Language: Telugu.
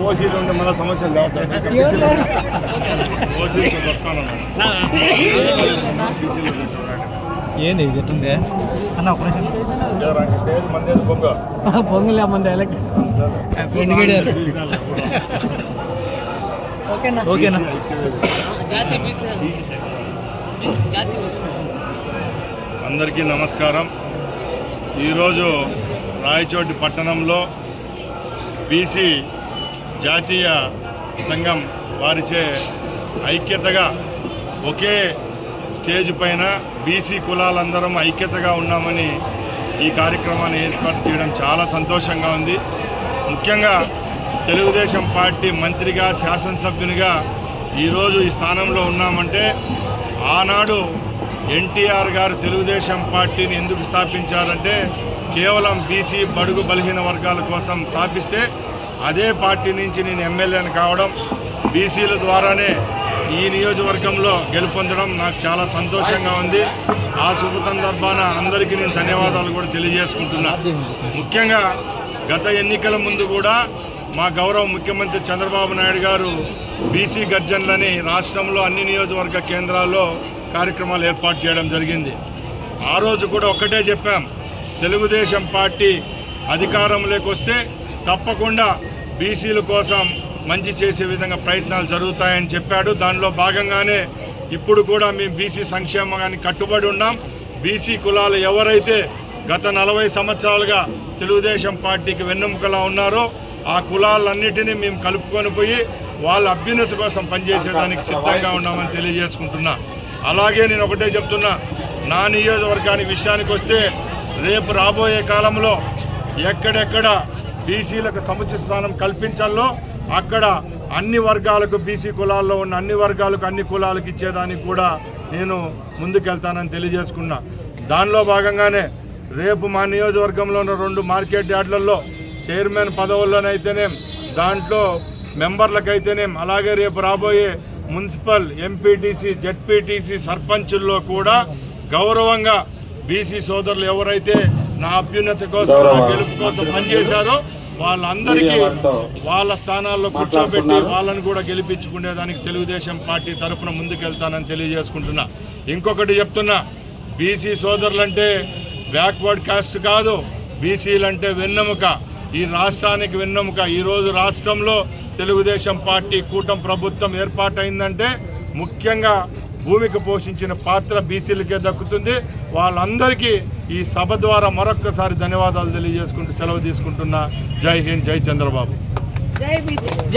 ఓసీలు ఉండే మళ్ళీ సమస్యలు ఏంది ఇది ఎట్టుంది అన్న ఒక పొంగులే మంది ఎలక్ట్ ఓకేనా? జాతి అందరికీ నమస్కారం. ఈరోజు రాయచోటి పట్టణంలో బీసీ జాతీయ సంఘం వారిచే ఐక్యతగా ఒకే స్టేజ్ పైన బీసీ కులాలందరం ఐక్యతగా ఉన్నామని ఈ కార్యక్రమాన్ని ఏర్పాటు చేయడం చాలా సంతోషంగా ఉంది. ముఖ్యంగా తెలుగుదేశం పార్టీ మంత్రిగా శాసనసభ్యునిగా ఈరోజు ఈ స్థానంలో ఉన్నామంటే ఆనాడు ఎన్టీఆర్ గారు తెలుగుదేశం పార్టీని ఎందుకు స్థాపించారంటే కేవలం బీసీ బడుగు బలహీన వర్గాల కోసం స్థాపిస్తే అదే పార్టీ నుంచి నేను ఎమ్మెల్యేని కావడం బీసీల ద్వారానే ఈ నియోజకవర్గంలో గెలుపొందడం నాకు చాలా సంతోషంగా ఉంది. ఆ శుభ సందర్భాన అందరికీ నేను ధన్యవాదాలు కూడా తెలియజేసుకుంటున్నా. ముఖ్యంగా గత ఎన్నికల ముందు కూడా మా గౌరవ ముఖ్యమంత్రి చంద్రబాబు నాయుడు గారు బీసీ గర్జన్లని రాష్ట్రంలో అన్ని నియోజకవర్గ కేంద్రాల్లో కార్యక్రమాలు ఏర్పాటు చేయడం జరిగింది. ఆ రోజు కూడా ఒక్కటే చెప్పాం తెలుగుదేశం పార్టీ అధికారంలోకి వస్తే తప్పకుండా బీసీల కోసం మంచి చేసే విధంగా ప్రయత్నాలు జరుగుతాయని చెప్పాడు. దానిలో భాగంగానే ఇప్పుడు కూడా మేము బీసీ సంక్షేమానికి కట్టుబడి ఉన్నాం. బీసీ కులాలు ఎవరైతే గత నలభై సంవత్సరాలుగా తెలుగుదేశం పార్టీకి వెన్నెముకలా ఉన్నారో ఆ కులాలన్నిటినీ మేము కలుపుకొని పోయి వాళ్ళ అభ్యున్నతి కోసం పనిచేసేదానికి సిద్ధంగా ఉన్నామని తెలియజేసుకుంటున్నా. అలాగే నేను ఒకటే చెప్తున్నా. నా నియోజకవర్గానికి విషయానికి వస్తే రేపు రాబోయే కాలంలో ఎక్కడెక్కడ బీసీలకు సముచిత స్థానం కల్పించాలో అక్కడ అన్ని వర్గాలకు బీసీ కులాల్లో ఉన్న అన్ని వర్గాలకు అన్ని కులాలకు ఇచ్చేదానికి కూడా నేను ముందుకెళ్తానని తెలియజేసుకున్నా. దానిలో భాగంగానే రేపు మా నియోజకవర్గంలో ఉన్న రెండు మార్కెట్ యార్డ్లలో చైర్మన్ పదవుల్లోనైతేనేం దాంట్లో మెంబర్లకైతేనేం అలాగే రేపు రాబోయే మున్సిపల్ ఎంపీటీసీ జడ్పీటీసీ సర్పంచుల్లో కూడా గౌరవంగా బీసీ సోదరులు ఎవరైతే నా అభ్యున్నతి కోసం నా గెలుపు కోసం పనిచేశారో వాళ్ళందరికీ వాళ్ళ స్థానాల్లో కూర్చోబెట్టి వాళ్ళని కూడా గెలిపించుకునేదానికి తెలుగుదేశం పార్టీ తరఫున ముందుకెళ్తానని తెలియజేసుకుంటున్నా. ఇంకొకటి చెప్తున్నా బీసీ సోదరులంటే బ్యాక్వర్డ్ కాస్ట్ కాదు బీసీలంటే వెన్నెముక. ఈ రాష్ట్రానికి వెన్నెముక. ఈరోజు రాష్ట్రంలో తెలుగుదేశం పార్టీ కూటమి ప్రభుత్వం ఏర్పాటైందంటే ముఖ్యంగా భూమికి పోషించిన పాత్ర బీసీలకే దక్కుతుంది. వాళ్ళందరికీ ఈ సభ ద్వారా మరొక్కసారి ధన్యవాదాలు తెలియజేసుకుంటూ సెలవు తీసుకుంటున్నా. జై హింద్ జై చంద్రబాబు.